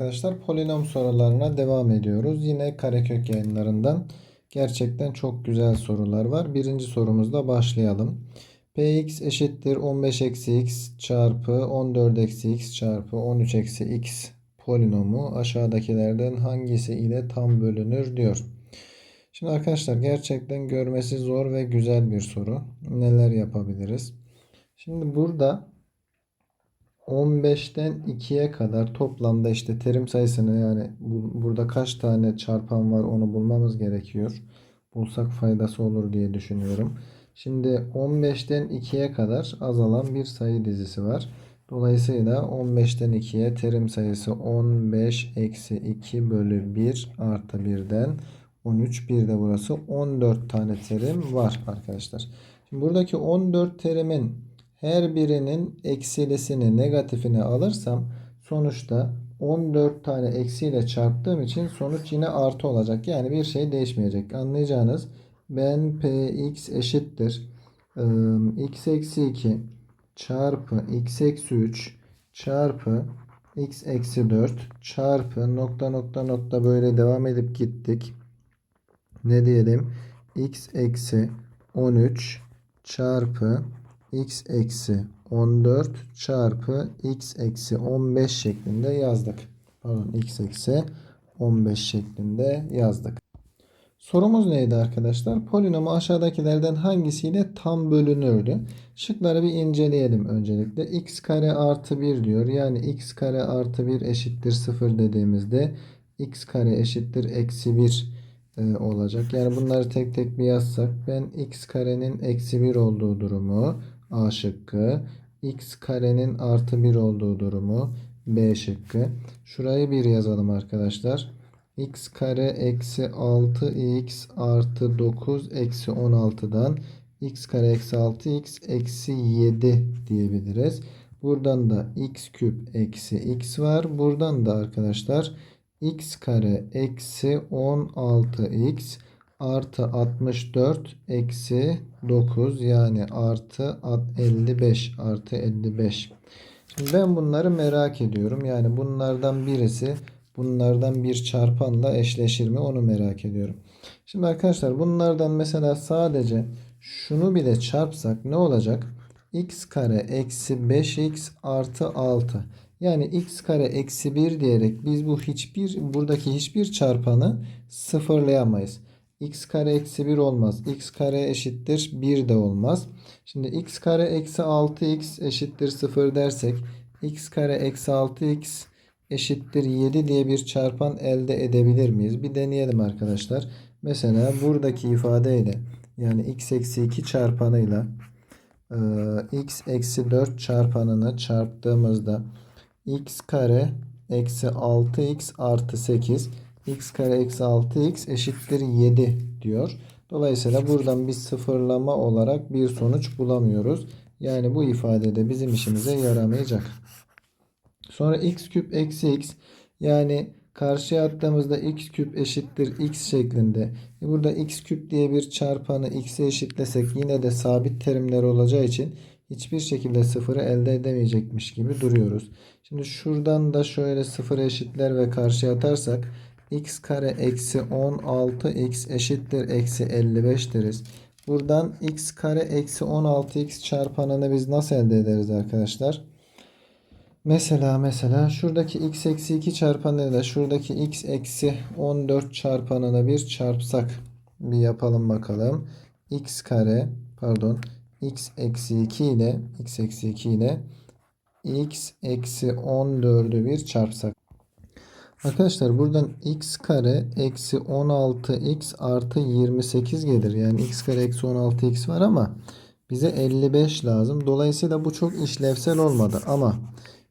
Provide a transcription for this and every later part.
arkadaşlar polinom sorularına devam ediyoruz. Yine karekök yayınlarından gerçekten çok güzel sorular var. Birinci sorumuzda başlayalım. Px eşittir 15 eksi x çarpı 14 eksi x çarpı 13 eksi x polinomu aşağıdakilerden hangisi ile tam bölünür diyor. Şimdi arkadaşlar gerçekten görmesi zor ve güzel bir soru. Neler yapabiliriz? Şimdi burada 15'ten 2'ye kadar toplamda işte terim sayısını yani bu, burada kaç tane çarpan var onu bulmamız gerekiyor. Bulsak faydası olur diye düşünüyorum. Şimdi 15'ten 2'ye kadar azalan bir sayı dizisi var. Dolayısıyla 15'ten 2'ye terim sayısı 15 eksi 2 bölü 1 artı 1'den 13 bir de burası 14 tane terim var arkadaşlar. Şimdi buradaki 14 terimin her birinin eksilisini negatifini alırsam sonuçta 14 tane eksiyle çarptığım için sonuç yine artı olacak. Yani bir şey değişmeyecek. Anlayacağınız ben px eşittir x eksi 2 çarpı x eksi 3 çarpı x eksi 4 çarpı nokta nokta nokta böyle devam edip gittik. Ne diyelim? x eksi 13 çarpı x eksi 14 çarpı x eksi 15 şeklinde yazdık. Pardon x eksi 15 şeklinde yazdık. Sorumuz neydi arkadaşlar? Polinomu aşağıdakilerden hangisiyle tam bölünürdü? Şıkları bir inceleyelim öncelikle. x kare artı 1 diyor. Yani x kare artı 1 eşittir 0 dediğimizde x kare eşittir eksi 1 e, olacak. Yani bunları tek tek bir yazsak ben x karenin eksi 1 olduğu durumu A şıkkı. X karenin artı 1 olduğu durumu B şıkkı. Şurayı bir yazalım arkadaşlar. X kare eksi 6x artı 9 eksi 16'dan x kare eksi 6x eksi 7 diyebiliriz. Buradan da x küp eksi x var. Buradan da arkadaşlar x kare eksi 16x artı 64 eksi 9 yani artı 55 artı 55. Şimdi ben bunları merak ediyorum. Yani bunlardan birisi bunlardan bir çarpanla eşleşir mi onu merak ediyorum. Şimdi arkadaşlar bunlardan mesela sadece şunu bile çarpsak ne olacak? x kare eksi 5x artı 6. Yani x kare eksi 1 diyerek biz bu hiçbir buradaki hiçbir çarpanı sıfırlayamayız x kare eksi 1 olmaz. x kare eşittir 1 de olmaz. Şimdi x kare eksi 6x eşittir 0 dersek x kare eksi 6x eşittir 7 diye bir çarpan elde edebilir miyiz? Bir deneyelim arkadaşlar. Mesela buradaki ifadeyle yani x eksi 2 çarpanıyla x eksi 4 çarpanını çarptığımızda x kare eksi 6x artı 8 x kare eksi 6x eşittir 7 diyor. Dolayısıyla buradan bir sıfırlama olarak bir sonuç bulamıyoruz. Yani bu ifadede bizim işimize yaramayacak. Sonra x küp eksi x yani karşıya attığımızda x küp eşittir x şeklinde. E burada x küp diye bir çarpanı x'e eşitlesek yine de sabit terimler olacağı için hiçbir şekilde sıfırı elde edemeyecekmiş gibi duruyoruz. Şimdi şuradan da şöyle sıfır eşitler ve karşıya atarsak x kare eksi 16x eşittir eksi 55 deriz. Buradan x kare eksi 16x çarpanını biz nasıl elde ederiz arkadaşlar? Mesela mesela şuradaki x eksi 2 çarpanını da şuradaki x eksi 14 çarpanını bir çarpsak bir yapalım bakalım. x kare pardon x eksi 2 ile x eksi 2 ile x eksi 14'ü bir çarpsak. Arkadaşlar buradan x kare eksi 16x artı 28 gelir. Yani x kare eksi 16x var ama bize 55 lazım. Dolayısıyla bu çok işlevsel olmadı. Ama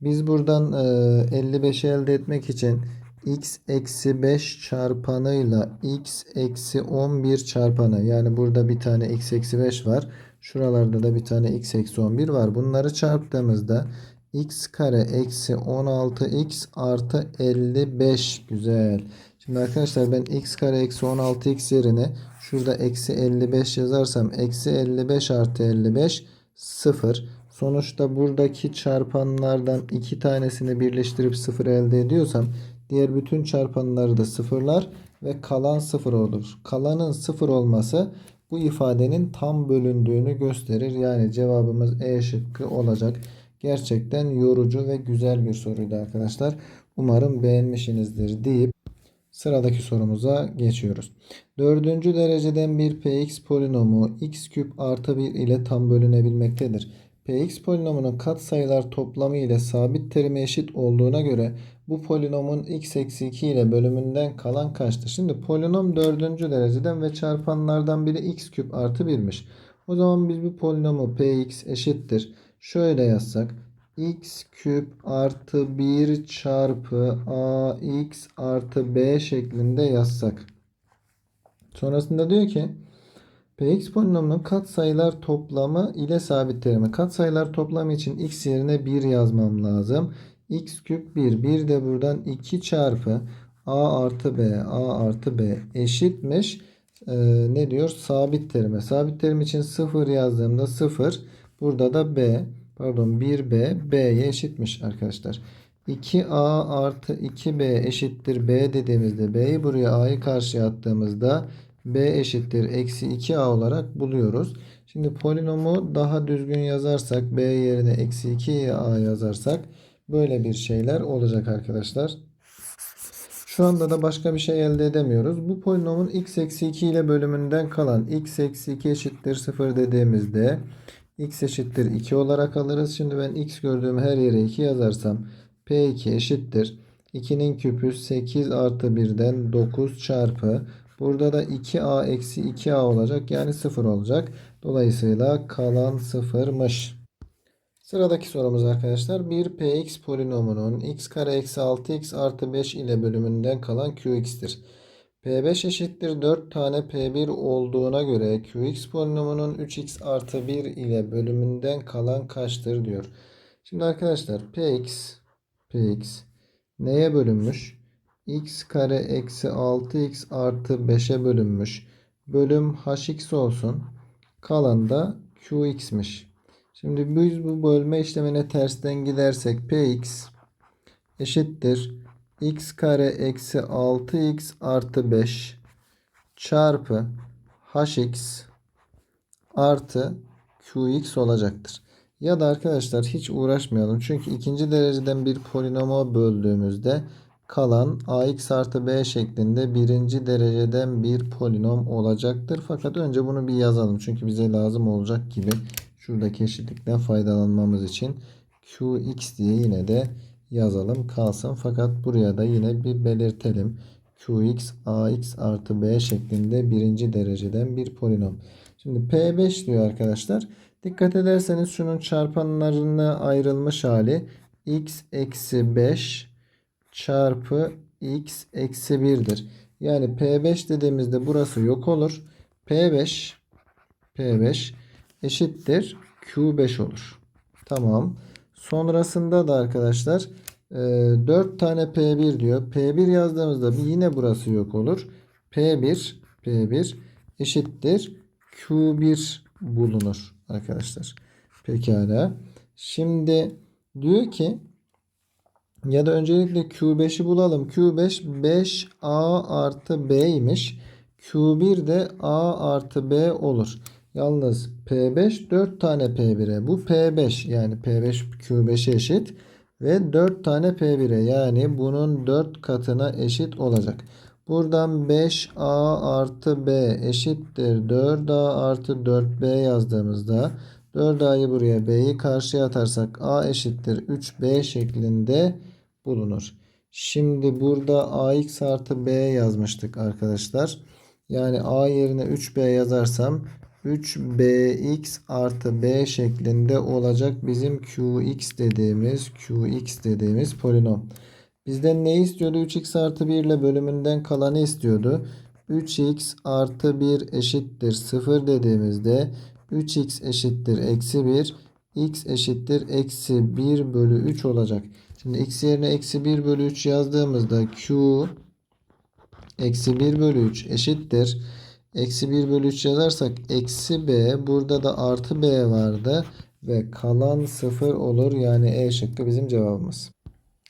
biz buradan 55'i elde etmek için x eksi 5 çarpanıyla x eksi 11 çarpanı yani burada bir tane x eksi 5 var. Şuralarda da bir tane x eksi 11 var. Bunları çarptığımızda x kare eksi 16x artı 55 güzel. Şimdi arkadaşlar ben x kare eksi 16x yerine şurada eksi 55 yazarsam eksi 55 artı 55 0. Sonuçta buradaki çarpanlardan iki tanesini birleştirip sıfır elde ediyorsam diğer bütün çarpanları da sıfırlar ve kalan sıfır olur. Kalanın sıfır olması bu ifadenin tam bölündüğünü gösterir. Yani cevabımız E şıkkı olacak. Gerçekten yorucu ve güzel bir soruydu arkadaşlar. Umarım beğenmişsinizdir deyip sıradaki sorumuza geçiyoruz. Dördüncü dereceden bir px polinomu x küp artı 1 ile tam bölünebilmektedir. px polinomunun katsayılar toplamı ile sabit terime eşit olduğuna göre bu polinomun x eksi 2 ile bölümünden kalan kaçtır? Şimdi polinom dördüncü dereceden ve çarpanlardan biri x küp artı 1'miş. O zaman biz bu polinomu px eşittir. Şöyle yazsak x küp artı 1 çarpı ax artı b şeklinde yazsak. Sonrasında diyor ki px polinomunun katsayılar toplamı ile sabit terimi. Katsayılar toplamı için x yerine 1 yazmam lazım. x küp 1. 1 de buradan 2 çarpı a artı b a artı b eşitmiş. Ee, ne diyor? Sabit terime. Sabit terim için 0 yazdığımda 0. Burada da b pardon 1b b'ye eşitmiş arkadaşlar. 2a artı 2b eşittir b dediğimizde b'yi buraya a'yı karşıya attığımızda b eşittir eksi 2a olarak buluyoruz. Şimdi polinomu daha düzgün yazarsak b yerine eksi 2a yazarsak böyle bir şeyler olacak arkadaşlar. Şu anda da başka bir şey elde edemiyoruz. Bu polinomun x eksi 2 ile bölümünden kalan x eksi 2 eşittir 0 dediğimizde x eşittir 2 olarak alırız. Şimdi ben x gördüğüm her yere 2 yazarsam p2 eşittir. 2'nin küpü 8 artı 1'den 9 çarpı. Burada da 2a eksi 2a olacak. Yani 0 olacak. Dolayısıyla kalan 0'mış. Sıradaki sorumuz arkadaşlar. Bir px polinomunun x kare eksi 6x artı 5 ile bölümünden kalan qx'tir. P5 eşittir 4 tane P1 olduğuna göre Qx polinomunun 3x artı 1 ile bölümünden kalan kaçtır diyor. Şimdi arkadaşlar Px Px neye bölünmüş? x kare eksi 6x artı 5'e bölünmüş. Bölüm hx olsun. Kalan da qx'miş. Şimdi biz bu bölme işlemine tersten gidersek px eşittir x kare eksi 6x artı 5 çarpı hx artı qx olacaktır. Ya da arkadaşlar hiç uğraşmayalım. Çünkü ikinci dereceden bir polinoma böldüğümüzde kalan ax artı b şeklinde birinci dereceden bir polinom olacaktır. Fakat önce bunu bir yazalım. Çünkü bize lazım olacak gibi şuradaki eşitlikten faydalanmamız için qx diye yine de yazalım kalsın. Fakat buraya da yine bir belirtelim. qx ax artı b şeklinde birinci dereceden bir polinom. Şimdi p5 diyor arkadaşlar. Dikkat ederseniz şunun çarpanlarına ayrılmış hali x eksi 5 çarpı x eksi 1'dir. Yani P5 dediğimizde burası yok olur. P5 P5 eşittir Q5 olur. Tamam. Sonrasında da arkadaşlar 4 tane P1 diyor. P1 yazdığımızda yine burası yok olur. P1 P1 eşittir Q1 bulunur arkadaşlar. Pekala. Şimdi diyor ki ya da öncelikle Q5'i bulalım. Q5 5A artı B'ymiş. Q1 de A artı B olur. Yalnız P5 4 tane P1'e. Bu P5 yani P5 Q5'e eşit. Ve 4 tane P1'e yani bunun 4 katına eşit olacak. Buradan 5A artı B eşittir 4A artı 4B yazdığımızda 4A'yı buraya B'yi karşıya atarsak A eşittir 3B şeklinde bulunur. Şimdi burada AX artı B yazmıştık arkadaşlar. Yani A yerine 3B yazarsam 3bx artı b şeklinde olacak bizim qx dediğimiz qx dediğimiz polinom. Bizden ne istiyordu? 3x artı 1 ile bölümünden kalanı istiyordu. 3x artı 1 eşittir 0 dediğimizde 3x eşittir eksi 1 x eşittir eksi 1 bölü 3 olacak. Şimdi x yerine eksi 1 bölü 3 yazdığımızda q eksi 1 bölü 3 eşittir. Eksi 1 bölü 3 yazarsak eksi b burada da artı b vardı. ve kalan 0 olur. Yani E şıkkı bizim cevabımız.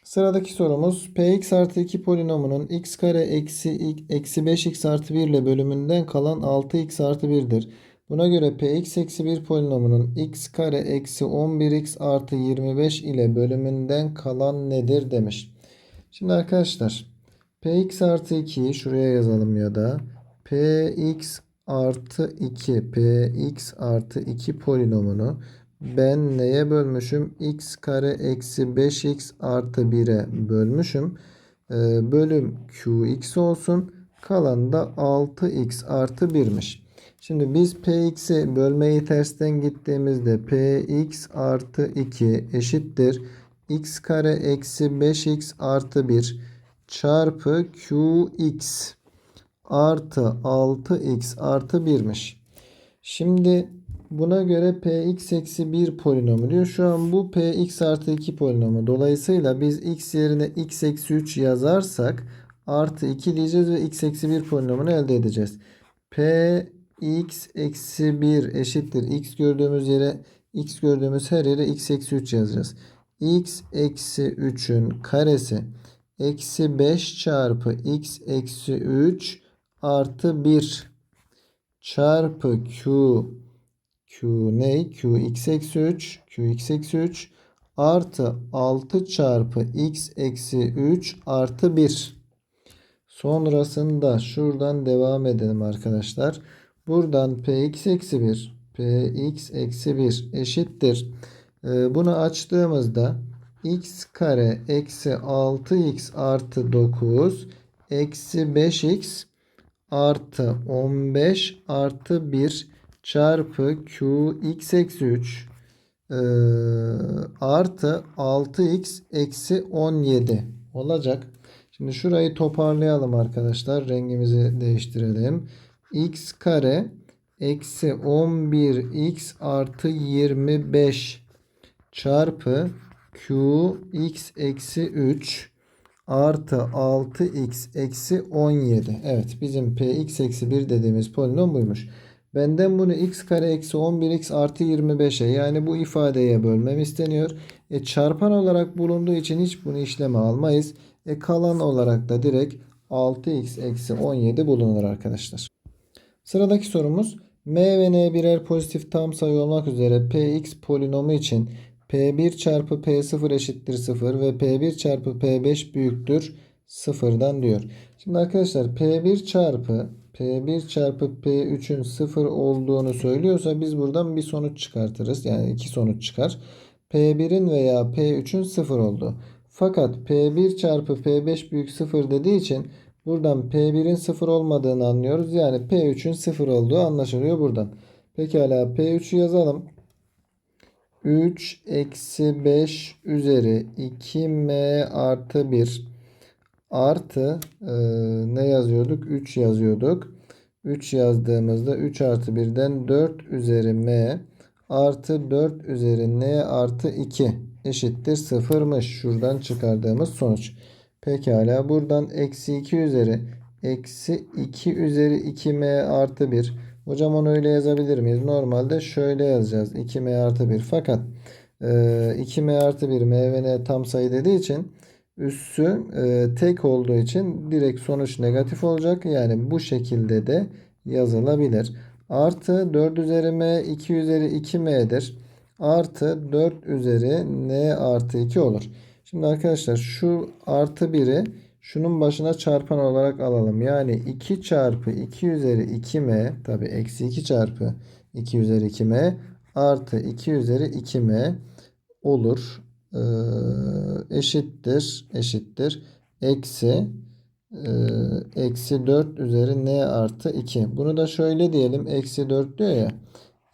Sıradaki sorumuz px artı 2 polinomunun x kare eksi, eksi 5x artı 1 ile bölümünden kalan 6x artı 1'dir. Buna göre px eksi 1 polinomunun x kare eksi 11x artı 25 ile bölümünden kalan nedir demiş. Şimdi arkadaşlar px artı 2'yi şuraya yazalım ya da px artı 2 px artı 2 polinomunu ben neye bölmüşüm? x kare eksi 5x artı 1'e bölmüşüm. Ee, bölüm qx olsun. Kalan da 6x artı 1'miş. Şimdi biz px'i bölmeyi tersten gittiğimizde px artı 2 eşittir. x kare eksi 5x artı 1 çarpı qx artı 6x artı 1'miş. Şimdi buna göre px eksi 1 polinomu diyor. Şu an bu px artı 2 polinomu. Dolayısıyla biz x yerine x eksi 3 yazarsak artı 2 diyeceğiz ve x eksi 1 polinomunu elde edeceğiz. px eksi 1 eşittir. x gördüğümüz yere x gördüğümüz her yere x eksi 3 yazacağız. x eksi 3'ün karesi eksi 5 çarpı x eksi 3 artı 1 çarpı q q ne? q x eksi 3 q x eksi 3 artı 6 çarpı x eksi 3 artı 1 sonrasında şuradan devam edelim arkadaşlar. Buradan px eksi 1 px eksi 1 eşittir. Ee, bunu açtığımızda x kare eksi 6x artı 9 eksi 5x artı 15 artı 1 çarpı q x eksi 3 e, artı 6x eksi 17 olacak. Şimdi şurayı toparlayalım arkadaşlar. Rengimizi değiştirelim. x kare eksi 11x artı 25 çarpı q x eksi 3 artı 6x eksi 17. Evet bizim px eksi 1 dediğimiz polinom buymuş. Benden bunu x kare eksi 11x artı 25'e yani bu ifadeye bölmem isteniyor. E çarpan olarak bulunduğu için hiç bunu işleme almayız. E kalan olarak da direkt 6x eksi 17 bulunur arkadaşlar. Sıradaki sorumuz m ve n birer pozitif tam sayı olmak üzere px polinomu için P1 çarpı P0 eşittir 0 ve P1 çarpı P5 büyüktür 0'dan diyor. Şimdi arkadaşlar P1 çarpı P1 çarpı P3'ün 0 olduğunu söylüyorsa biz buradan bir sonuç çıkartırız. Yani iki sonuç çıkar. P1'in veya P3'ün 0 oldu. Fakat P1 çarpı P5 büyük 0 dediği için buradan P1'in 0 olmadığını anlıyoruz. Yani P3'ün 0 olduğu anlaşılıyor buradan. Pekala P3'ü yazalım. 3 eksi 5 üzeri 2m artı 1 artı e, ne yazıyorduk? 3 yazıyorduk. 3 yazdığımızda 3 artı 1'den 4 üzeri m artı 4 üzeri n artı 2 eşittir 0'mış. Şuradan çıkardığımız sonuç. Pekala buradan eksi 2 üzeri eksi 2 üzeri 2m artı 1 Hocam onu öyle yazabilir miyiz? Normalde şöyle yazacağız. 2m artı 1. Fakat e, 2m artı 1 m ve n tam sayı dediği için üssü e, tek olduğu için direkt sonuç negatif olacak. Yani bu şekilde de yazılabilir. Artı 4 üzeri m 2 üzeri 2m'dir. Artı 4 üzeri n artı 2 olur. Şimdi arkadaşlar şu artı 1'i şunun başına çarpan olarak alalım. Yani 2 çarpı 2 üzeri 2m tabi eksi 2 çarpı 2 üzeri 2m artı 2 üzeri 2m olur. Ee, eşittir eşittir eksi e, eksi 4 üzeri n artı 2. Bunu da şöyle diyelim. Eksi 4 diyor ya.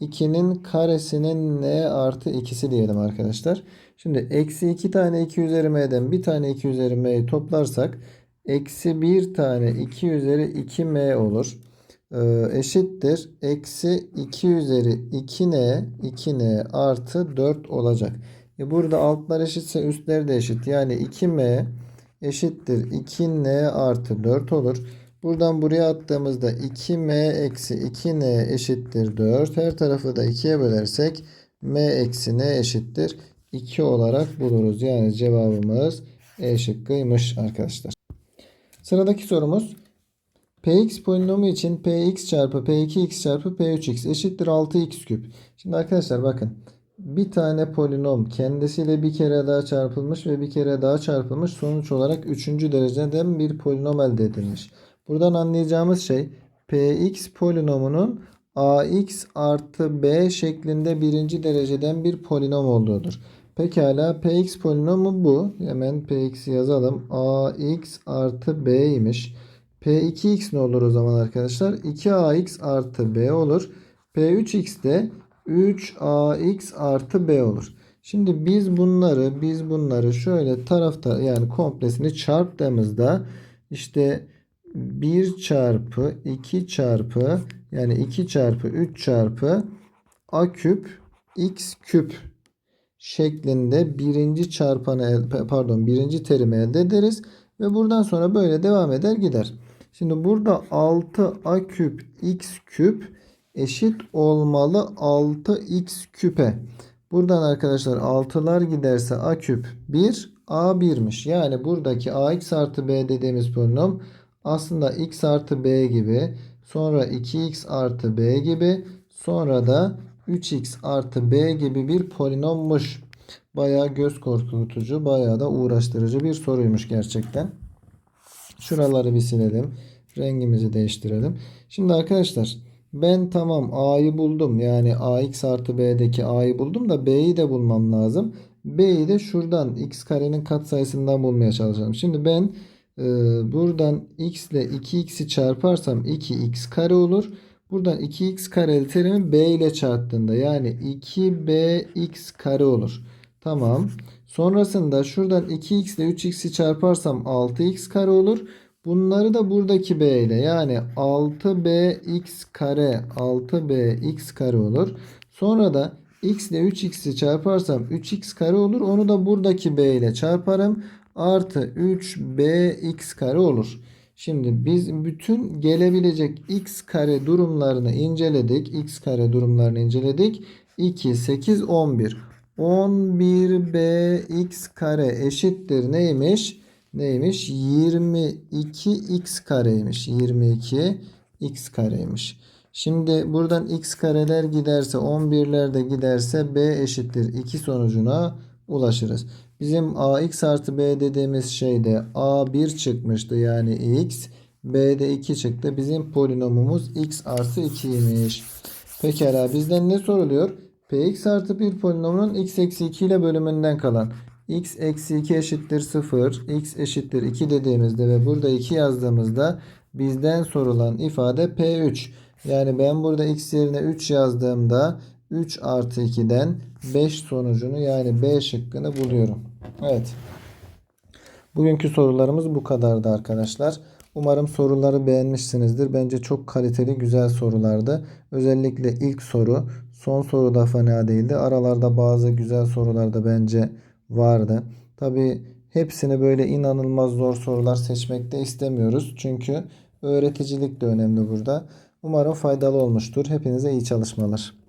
2'nin karesinin n artı 2'si diyelim arkadaşlar. Şimdi eksi 2 tane 2 üzeri m'den bir tane 2 üzeri m'yi toplarsak eksi 1 tane 2 üzeri 2m olur. Ee, eşittir. Eksi 2 üzeri 2n 2n artı 4 olacak. E burada altlar eşitse üstler de eşit. Yani 2m eşittir 2n artı 4 olur. Buradan buraya attığımızda 2m eksi 2n eşittir 4. Her tarafı da 2'ye bölersek m eksi n eşittir 2 olarak buluruz. Yani cevabımız E şıkkıymış arkadaşlar. Sıradaki sorumuz Px polinomu için Px çarpı P2x çarpı P3x eşittir 6x küp. Şimdi arkadaşlar bakın. Bir tane polinom kendisiyle bir kere daha çarpılmış ve bir kere daha çarpılmış. Sonuç olarak 3. dereceden bir polinom elde edilmiş. Buradan anlayacağımız şey Px polinomunun ax artı b şeklinde birinci dereceden bir polinom olduğudur. Pekala px polinomu bu. Hemen px'i yazalım. ax artı b'ymiş. P2x ne olur o zaman arkadaşlar? 2ax artı b olur. P3x de 3ax artı b olur. Şimdi biz bunları biz bunları şöyle tarafta yani komplesini çarptığımızda işte 1 çarpı 2 çarpı yani 2 çarpı 3 çarpı a küp x küp şeklinde birinci çarpanı pardon birinci terimi elde ederiz ve buradan sonra böyle devam eder gider. Şimdi burada 6a küp x küp eşit olmalı 6x küpe. Buradan arkadaşlar 6'lar giderse a küp 1 a 1'miş. Yani buradaki ax artı b dediğimiz polinom aslında x artı b gibi sonra 2x artı b gibi sonra da 3x artı b gibi bir polinommuş. Bayağı göz korkutucu, bayağı da uğraştırıcı bir soruymuş gerçekten. Şuraları bir silelim. Rengimizi değiştirelim. Şimdi arkadaşlar ben tamam a'yı buldum. Yani ax artı b'deki a'yı buldum da b'yi de bulmam lazım. b'yi de şuradan x karenin katsayısından bulmaya çalışacağım. Şimdi ben e, buradan x ile 2x'i çarparsam 2x kare olur. Buradan 2x kare terimi b ile çarptığında yani 2bx kare olur. Tamam. Sonrasında şuradan 2x ile 3x'i çarparsam 6x kare olur. Bunları da buradaki b ile yani 6bx kare 6bx kare olur. Sonra da x ile 3x'i çarparsam 3x kare olur. Onu da buradaki b ile çarparım. Artı 3bx kare olur. Şimdi biz bütün gelebilecek x kare durumlarını inceledik. x kare durumlarını inceledik. 2, 8, 11. 11bx kare eşittir neymiş? Neymiş? 22x kareymiş. 22 x kareymiş. Şimdi buradan x kareler giderse 11'ler de giderse b eşittir 2 sonucuna ulaşırız. Bizim ax artı b dediğimiz şeyde a1 çıkmıştı yani x. b'de 2 çıktı. Bizim polinomumuz x artı 2'ymiş. Pekala bizden ne soruluyor? px artı bir polinomunun x eksi 2 ile bölümünden kalan x eksi 2 eşittir 0 x eşittir 2 dediğimizde ve burada 2 yazdığımızda bizden sorulan ifade p3. Yani ben burada x yerine 3 yazdığımda 3 artı 2'den 5 sonucunu yani B şıkkını buluyorum. Evet. Bugünkü sorularımız bu kadardı arkadaşlar. Umarım soruları beğenmişsinizdir. Bence çok kaliteli güzel sorulardı. Özellikle ilk soru son soru da fena değildi. Aralarda bazı güzel sorular da bence vardı. Tabi hepsini böyle inanılmaz zor sorular seçmek de istemiyoruz. Çünkü öğreticilik de önemli burada. Umarım faydalı olmuştur. Hepinize iyi çalışmalar.